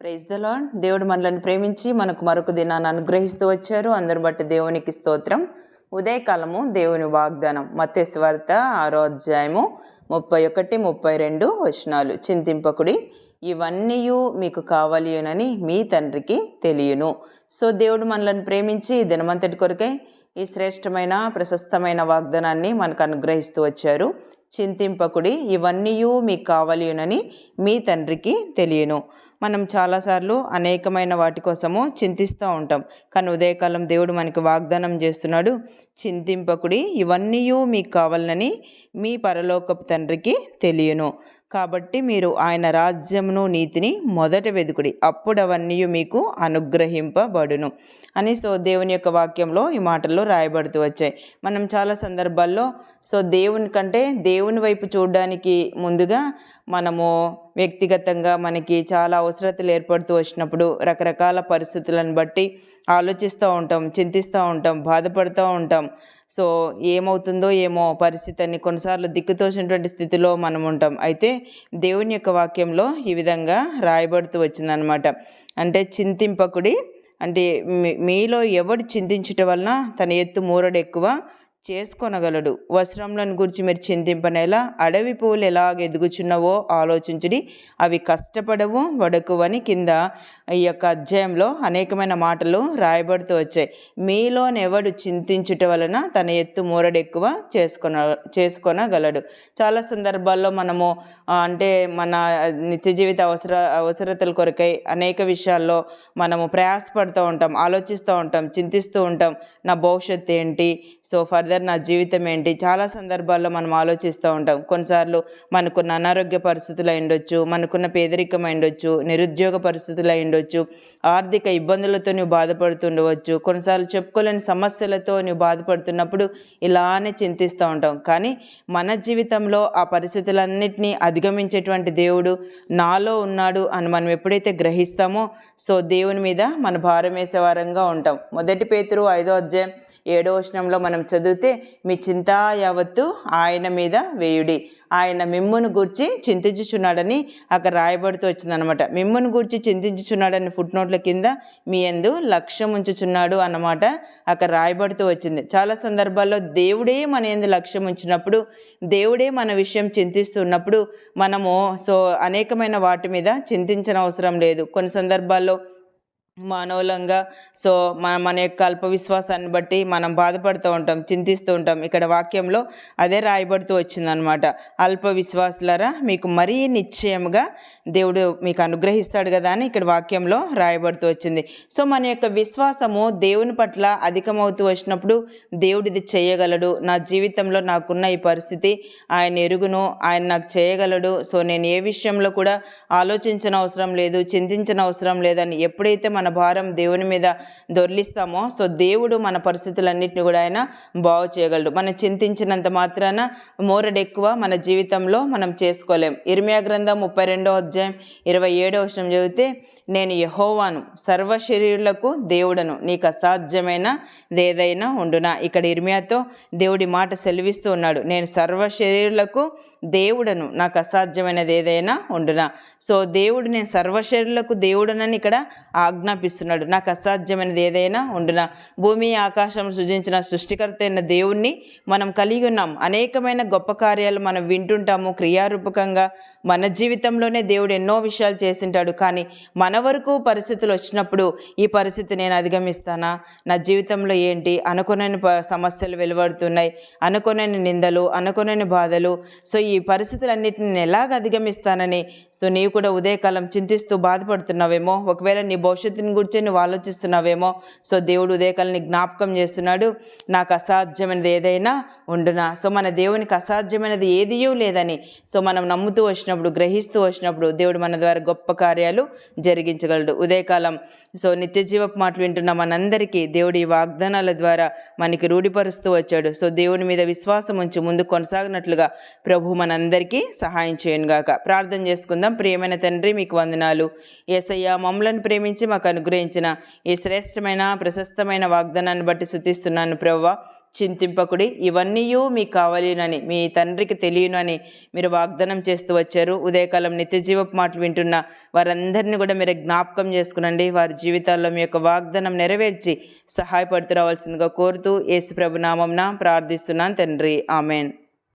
Praise the lord దేవుడు మనల్ని ప్రేమించి మనకు మరొక దినాన్ని అనుగ్రహిస్తూ వచ్చారు. అందరు బట్టి దేవునికి స్తోత్రం. ఉదయకాలము దేవుని వాగ్దానం. మత్స్యవార్త ఆరో అధ్యాయము ముప్పై ఒకటి ముప్పై రెండు వచనాలు. చింతింపకుడి ఇవన్నీ మీకు కావాలియునని మీ తండ్రికి తెలియను. సో దేవుడు మనల్ని ప్రేమించి దినమంతటి కొరకే ఈ శ్రేష్టమైన ప్రశస్తమైన వాగ్దానాన్ని మనకు అనుగ్రహిస్తూ వచ్చారు. చింతింపకుడి ఇవన్నీ మీకు కావాలియునని మీ తండ్రికి తెలియను. మనం చాలాసార్లు అనేకమైన వాటి కోసము చింతిస్తూ ఉంటాం. కానీ ఉదయకాలం దేవుడు మనకి వాగ్దానం చేస్తున్నాడు చింతింపకుడి ఇవన్నీ మీకు కావాలని మీ పరలోకపు తండ్రికి తెలియను. కాబట్టి మీరు ఆయన రాజ్యమును నీతిని మొదట వెదుకుడి. అప్పుడు అవన్నీ మీకు అనుగ్రహింపబడును. అని సో దేవుని యొక్క వాక్యంలో ఈ మాటల్లో రాయబడుతూ వచ్చాయి. మనం చాలా సందర్భాల్లో సో దేవుని కంటే దేవుని వైపు చూడడానికి ముందుగా మనము వ్యక్తిగతంగా మనకి చాలా అవసరతలు ఏర్పడుతూ వచ్చినప్పుడు రకరకాల పరిస్థితులను బట్టి ఆలోచిస్తూ ఉంటాం చింతిస్తూ ఉంటాం బాధపడుతూ ఉంటాం. సో ఏమవుతుందో ఏమో పరిస్థితి అని కొన్నిసార్లు దిక్కుతోసినటువంటి స్థితిలో మనం ఉంటాం. అయితే దేవుని యొక్క వాక్యంలో ఈ విధంగా రాయబడుతూ వచ్చిందనమాట అంటే చింతింపకుడి అంటే మీలో ఎవడు చింతించటం వలన తన ఎత్తు మూరడు ఎక్కువ చేసుకొనగలడు. వస్త్రములను గురించి మీరు చింతింపనేలా అడవి పువ్వులు ఎలాగ ఎదుగుచున్నవో ఆలోచించుడి. అవి కష్టపడవు వడకువని కింద ఈ యొక్క అధ్యాయంలో అనేకమైన మాటలు రాయబడుతూ వచ్చాయి. మీలోనెవడు చింతించుట వలన తన ఎత్తు మూరడెక్కువ చేసుకొన చేసుకొనగలడు. చాలా సందర్భాల్లో మనము అంటే మన నిత్య జీవిత అవసర అవసరతల కొరకై అనేక విషయాల్లో మనము ప్రయాసపడుతూ ఉంటాం ఆలోచిస్తూ ఉంటాం చింతిస్తూ ఉంటాం. నా భవిష్యత్తు ఏంటి? సో ఫర్దర్ నా జీవితం ఏంటి? చాలా సందర్భాల్లో మనం ఆలోచిస్తూ ఉంటాం. కొన్నిసార్లు మనకున్న అనారోగ్య పరిస్థితులు అయిండొచ్చు మనకున్న పేదరికం అయిండొచ్చు నిరుద్యోగ పరిస్థితులు అయిండొచ్చు ఆర్థిక ఇబ్బందులతో నువ్వు బాధపడుతుండవచ్చు కొన్నిసార్లు చెప్పుకోలేని సమస్యలతో నువ్వు బాధపడుతున్నప్పుడు ఇలానే చింతిస్తూ ఉంటాం. కానీ మన జీవితంలో ఆ పరిస్థితులన్నింటినీ అధిగమించేటువంటి దేవుడు నాలో ఉన్నాడు అని మనం ఎప్పుడైతే గ్రహిస్తామో సో దేవుని మీద మన భారం వేసే వారంగా ఉంటాం. మొదటి పేతురు ఐదో అధ్యాయం ఏడో వచనంలో మనం చదివితే మీ చింత యావత్తు ఆయన మీద వేయుడి. ఆయన మిమ్మును గూర్చి చింతించుచున్నాడని అక్కడ రాయబడుతూ వచ్చిందనమాట మిమ్మును గూర్చి చింతించుచున్నాడని ఫుట్ నోట్ల కింద మీ ఎందు లక్ష్యం ఉంచుచున్నాడు అన్నమాట అక్కడ రాయబడుతూ వచ్చింది. చాలా సందర్భాల్లో దేవుడే మన ఎందు లక్ష్యం ఉంచినప్పుడు దేవుడే మన విషయం చింతిస్తున్నప్పుడు మనము సో అనేకమైన వాటి మీద చింతించిన అవసరం లేదు. కొన్ని సందర్భాల్లో మానవులంగా. సో మన మన యొక్క అల్ప విశ్వాసాన్ని బట్టి మనం బాధపడుతూ ఉంటాం చింతిస్తూ ఉంటాం. ఇక్కడ వాక్యంలో అదే రాయబడుతూ వచ్చిందనమాట. అల్ప విశ్వాసులరా మీకు మరీ నిశ్చయముగా దేవుడు మీకు అనుగ్రహిస్తాడు కదా అని ఇక్కడ వాక్యంలో రాయబడుతూ వచ్చింది. సో మన యొక్క విశ్వాసము దేవుని పట్ల అధికమవుతూ వచ్చినప్పుడు దేవుడు ఇది చేయగలడు. నా జీవితంలో నాకున్న ఈ పరిస్థితి ఆయన ఎరుగును ఆయన నాకు చేయగలడు. సో నేను ఏ విషయంలో కూడా ఆలోచించిన అవసరం లేదు చింతించిన అవసరం లేదని ఎప్పుడైతే మన భారం దేవుని మీద దొర్లిస్తామో సో దేవుడు మన పరిస్థితులన్నింటినీ కూడా ఆయన బాగు చేయగలడు. మనం చింతించినంత మాత్రాన మోరడెక్కువ మన జీవితంలో మనం చేసుకోలేం. ఇర్మియా గ్రంథం ముప్పై రెండో అధ్యాయం ఇరవై ఏడో వచనం చదివితే నేను యహోవాను సర్వ శరీరులకు దేవుడను నీకు అసాధ్యమైన ఏదైనా ఉండునా? ఇక్కడ ఇర్మియాతో దేవుడి మాట సెలవిస్తూ ఉన్నాడు. నేను సర్వ శరీరులకు దేవుడను. నాకు అసాధ్యమైనది ఏదైనా ఉండునా? సో దేవుడు నేను సర్వశరీరులకు దేవుడనని ఇక్కడ ఆజ్ఞాపిస్తున్నాడు. నాకు అసాధ్యమైనది ఏదైనా ఉండునా? భూమి ఆకాశం సృజించిన సృష్టికర్త అయిన దేవుణ్ణి మనం కలిగి ఉన్నాం. అనేకమైన గొప్ప కార్యాలు మనం వింటుంటాము. క్రియారూపకంగా మన జీవితంలోనే దేవుడు ఎన్నో విషయాలు చేసింటాడు. కానీ మన వరకు పరిస్థితులు వచ్చినప్పుడు ఈ పరిస్థితి నేను అధిగమిస్తానా? నా జీవితంలో ఏంటి? అనుకునని సమస్యలు వెలువడుతున్నాయి. అనుకునని నిందలు అనుకునని బాధలు. సో ఈ పరిస్థితులన్నిటిని ఎలాగ అధిగమిస్తానని? సో నీవు కూడా ఉదయకాలం చింతిస్తూ బాధపడుతున్నావేమో? ఒకవేళ నీ భవిష్యత్తుని గురించి నువ్వు ఆలోచిస్తున్నావేమో? సో దేవుడు ఉదయకాలం జ్ఞాపకం చేస్తున్నాడు. నాకు అసాధ్యమైనది ఏదైనా ఉండునా? సో మన దేవునికి అసాధ్యమైనది ఏదియూ లేదని. సో మనం నమ్ముతూ వచ్చినప్పుడు గ్రహిస్తూ వచ్చినప్పుడు దేవుడు మన ద్వారా గొప్ప కార్యాలు జరిగించగలడు. ఉదయకాలం. సో నిత్య జీవపు మాటలు వింటున్న మనందరికీ దేవుడి ఈ వాగ్దానాల ద్వారా మనకి రూఢిపరుస్తూ వచ్చాడు. సో దేవుని మీద విశ్వాసం ఉంచి ముందు కొనసాగినట్లుగా ప్రభు మనందరికీ సహాయం చేయను గాక. ప్రార్థన చేసుకుందాం. ప్రియమైన తండ్రి మీకు వందనాలు. ఏసయ్య మమ్మలను ప్రేమించి మాకు అనుగ్రహించిన ఈ శ్రేష్టమైన ప్రశస్తమైన వాగ్దానాన్ని బట్టి శుతిస్తున్నాను ప్రభువ చింతింపకుడి ఇవన్నీ మీకు కావాలినని మీ తండ్రికి తెలియనని మీరు వాగ్దానం చేస్తూ వచ్చారు. ఉదయకాలం నిత్యజీవపు మాటలు వింటున్న వారందరినీ కూడా మీరు జ్ఞాపకం చేసుకునండి. వారి జీవితాల్లో మీ యొక్క వాగ్దానం నెరవేర్చి సహాయపడుతూ రావాల్సిందిగా కోరుతూ యేసు ప్రభు నామంన ప్రార్థిస్తున్నాను తండ్రి. ఆమెన్.